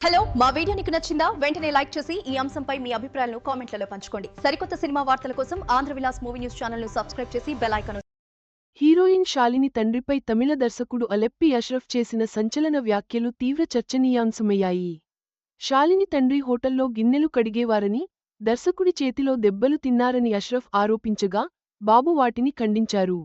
Hello మా video నీకు నచ్చిందా? వెంటనే లైక్ చేసి ఈ అంశంపై మీ అభిప్రాయాలను కామెంట్లలో పంచుకోండి. సరికొత్త సినిమా వార్తల కోసం ఆంధ్ర విలాస్ మూవీ న్యూస్ ఛానల్ను సబ్స్క్రైబ్ చేసి బెల్ హీరోయిన్ శాలిని తండ్రిపై తమిళ దర్శకుడు అలెప్పి అష్రఫ్ చేసిన సంచలన వ్యాఖ్యలు తీవ్ర చర్చనీయాంశమయ్యాయి. శాలిని తండ్రి హోటల్లో గిన్నెలు కడిగేవారని దర్శకుడి చేతిలో దెబ్బలు తిన్నారని అష్రఫ్ ఆరోపించగా బాబు వాటిని ఖండించారు.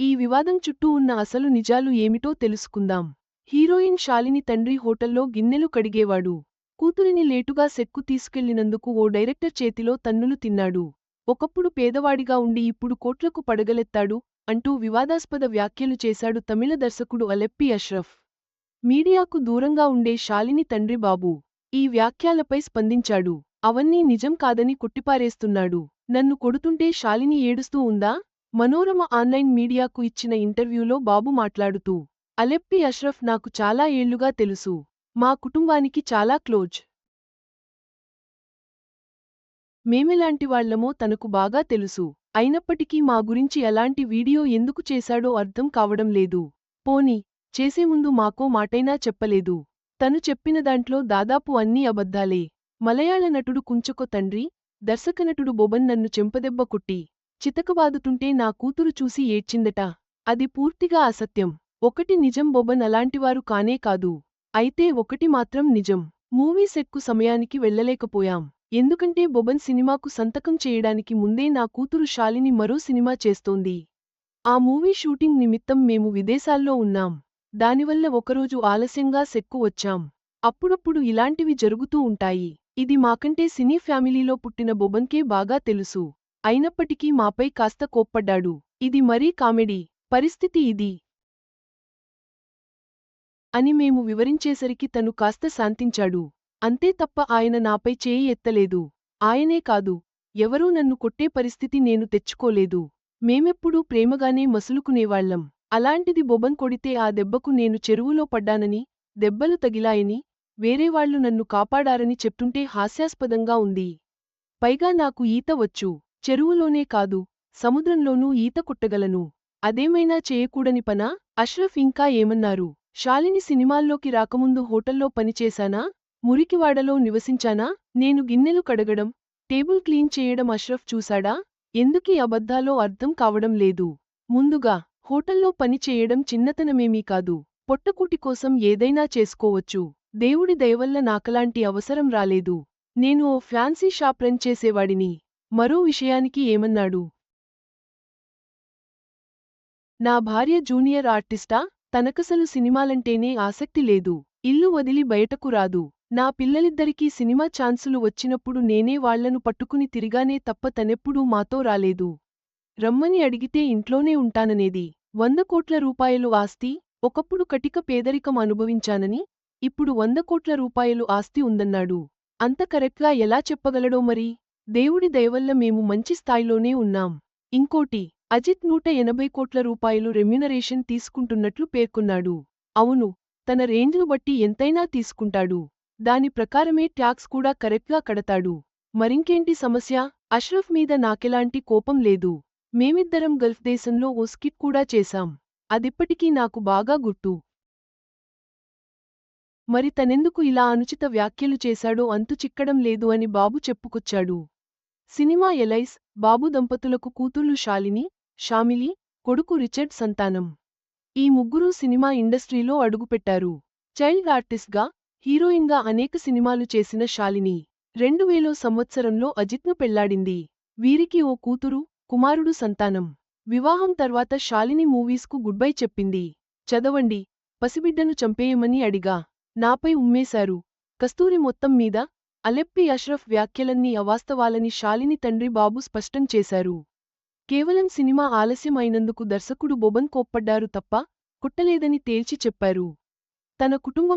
ఈ వివాదం చుట్టూ ఉన్న అసలు నిజాలు ఏమిటో తెలుసుకుందాం. హీరోయిన్ శాలిని తండ్రి హోటల్లో గిన్నెలు కడిగేవాడు. కూతురిని లేటుగా సెక్కు తీసుకెళ్ళినందుకు ఓ డైరెక్టర్ చేతిలో తన్నులు తిన్నాడు. ఒకప్పుడు పేదవాడిగా ఉండి ఇప్పుడు కోట్లకు పడగలెత్తాడు అంటూ వివాదాస్పద వ్యాఖ్యలు చేశాడు తమిళ దర్శకుడు అలెప్పి అష్రఫ్. మీడియాకు దూరంగా ఉండే శాలిని తండ్రి బాబు ఈ వ్యాఖ్యలపై స్పందించాడు. అవన్నీ నిజం కాదని కొట్టిపారేస్తున్నాడు. నన్ను కొడుతుంటే శాలిని ఏడుస్తూ ఉందా? మనోరమ ఆన్లైన్ మీడియాకు ఇచ్చిన ఇంటర్వ్యూలో బాబు మాట్లాడుతూ అలెప్పి అష్రఫ్ నాకు చాలా ఏళ్ళుగా తెలుసు. మా కుటుంబానికి చాలా క్లోజ్. మేమెలాంటి వాళ్ళమో తనకు బాగా తెలుసు. అయినప్పటికీ మా గురించి ఎలాంటి వీడియో ఎందుకు చేశాడో అర్థం కావడం లేదు. పోని చేసే ముందు మాకో మాటైనా చెప్పలేదు. తను చెప్పిన దాంట్లో దాదాపు అన్నీ అబద్ధాలే. మలయాళ నటుడు కుంచకో తండ్రి దర్శకనటుడు బొబన్ నన్ను చెంపదెబ్బ కొట్టి చితకబాదుతుంటే నా కూతురు చూసి ఏడ్చిందట. అది పూర్తిగా అసత్యం. ఒకటి నిజం బొబన్ అలాంటివారు కానే కాదు. అయితే ఒకటి మాత్రం నిజం. మూవీ సెట్కు సమయానికి వెళ్ళలేకపోయాం. ఎందుకంటే బొబన్ సినిమాకు సంతకం చేయడానికి ముందే నా కూతురు శాలిని మరో సినిమా చేస్తోంది. ఆ మూవీ షూటింగ్ నిమిత్తం మేము విదేశాల్లో ఉన్నాం. దానివల్ల ఒకరోజు ఆలస్యంగా సెక్కు వచ్చాం. అప్పుడప్పుడు ఇలాంటివి జరుగుతూ ఉంటాయి. ఇది మాకంటే సినీ ఫ్యామిలీలో పుట్టిన బొబన్కే బాగా తెలుసు. అయినప్పటికీ మాపై కాస్త కోప్పడ్డాడు. ఇది మరీ కామెడీ. పరిస్థితి ఇది. అని మేము వివరించేసరికి తను కాస్త శాంతించాడు. అంతే తప్ప ఆయన నాపై చేయి ఎత్తలేదు. ఆయనే కాదు ఎవరూ నన్ను కొట్టే పరిస్థితి నేను తెచ్చుకోలేదు. మేమెప్పుడూ ప్రేమగానే మసులుకునేవాళ్ళం అలాంటిది బొబన్ కొడితే ఆ దెబ్బకు నేను చెరువులో పడ్డానని దెబ్బలు తగిలాయని వేరేవాళ్ళు నన్ను కాపాడారని చెప్తుంటే హాస్యాస్పదంగా ఉంది. పైగా నాకు ఈత వచ్చు. చెరువులోనే కాదు సముద్రంలోనూ ఈత కొట్టగలను. అదేమైనా చేయకూడని పనా? అష్రఫ్ ఇంకా ఏమన్నారు? శాలిని సినిమాల్లోకి రాకముందు హోటల్లో పనిచేశానా? మురికివాడలో నివసించానా? నేను గిన్నెలు కడగడం టేబుల్ క్లీన్ చేయడం అష్రఫ్ చూశాడా? ఎందుకీ అబద్ధాలో అర్థం కావడం లేదు. ముందుగా హోటల్లో పని చేయడం చిన్నతనమేమీ కాదు. పొట్టకూటి కోసం ఏదైనా చేసుకోవచ్చు. దేవుడి దయవల్ల నాకలాంటి అవసరం రాలేదు. నేను ఓ ఫ్యాన్సీ షాప్ రన్ చేసేవాడిని. మరో విషయానికి ఏమన్నాడు? నా భార్య జూనియర్ ఆర్టిస్టా? తనకసలు సినిమాలంటేనే ఆసక్తి లేదు. ఇల్లు వదిలి బయటకు రాదు. నా పిల్లలిద్దరికీ సినిమా ఛాన్సులు వచ్చినప్పుడు నేనే వాళ్ళను పట్టుకుని తిరిగానే తప్ప తనెప్పుడూ మాతో రాలేదు. రమ్మని అడిగితే ఇంట్లోనే ఉంటాననేది. వంద కోట్ల రూపాయలు ఆస్తి ఒకప్పుడు కటిక పేదరికం అనుభవించానని ఇప్పుడు వంద కోట్ల రూపాయలు ఆస్తి ఉందన్నాడు. అంత కరెక్ట్గా ఎలా చెప్పగలడో మరి? దేవుడి దయవల్ల మేము మంచి స్థాయిలోనే ఉన్నాం. ఇంకోటి అజిత్ నూట ఎనభై కోట్ల రూపాయలు రెమ్యునరేషన్ తీసుకుంటున్నట్లు పేర్కొన్నాడు. అవును తన రేంజ్ను బట్టి ఎంతైనా తీసుకుంటాడు. దాని ప్రకారమే ట్యాక్స్ కూడా కరెక్ట్గా కడతాడు. మరింకేంటి సమస్య? అష్రఫ్ మీద నాకెలాంటి కోపం లేదు. మేమిద్దరం గల్ఫ్ దేశంలో ఓ స్కిట్ కూడా చేశాం. అదిప్పటికీ నాకు బాగా గుర్తు. మరి తనెందుకు ఇలా అనుచిత వ్యాఖ్యలు చేశాడో అంతు చిక్కడం లేదు అని బాబు చెప్పుకొచ్చాడు. సినిమా ఎలైస్ బాబు దంపతులకు కూతుళ్ళు శాలిని షామిలి కొడుకు రిచర్డ్ సంతానం. ఈ ముగ్గురూ సినిమా ఇండస్ట్రీలో అడుగుపెట్టారు. చైల్డ్ ఆర్టిస్ట్గా హీరోయిన్గా అనేక సినిమాలు చేసిన శాలిని రెండు వేలో సంవత్సరంలో అజిత్ను పెళ్ళాడింది. వీరికి ఓ కూతురు కుమారుడు సంతానం. వివాహం తర్వాత శాలిని మూవీస్కు గుడ్బై చెప్పింది. చదవండి పసిబిడ్డను చంపేయమని అడిగా. నాపై ఉమ్మేశారు. కస్తూరి మొత్తం మీద అలెప్పి అష్రఫ్ వ్యాఖ్యలన్నీ అవాస్తవాలని శాలిని తండ్రి బాబు స్పష్టం చేశారు. కేవలం సినిమా ఆలస్యం అయినందుకు దర్శకుడు బొబన్ కోప్పడ్డారు తప్ప కుట్టలేదని తేల్చి చెప్పారు. తన కుటుంబం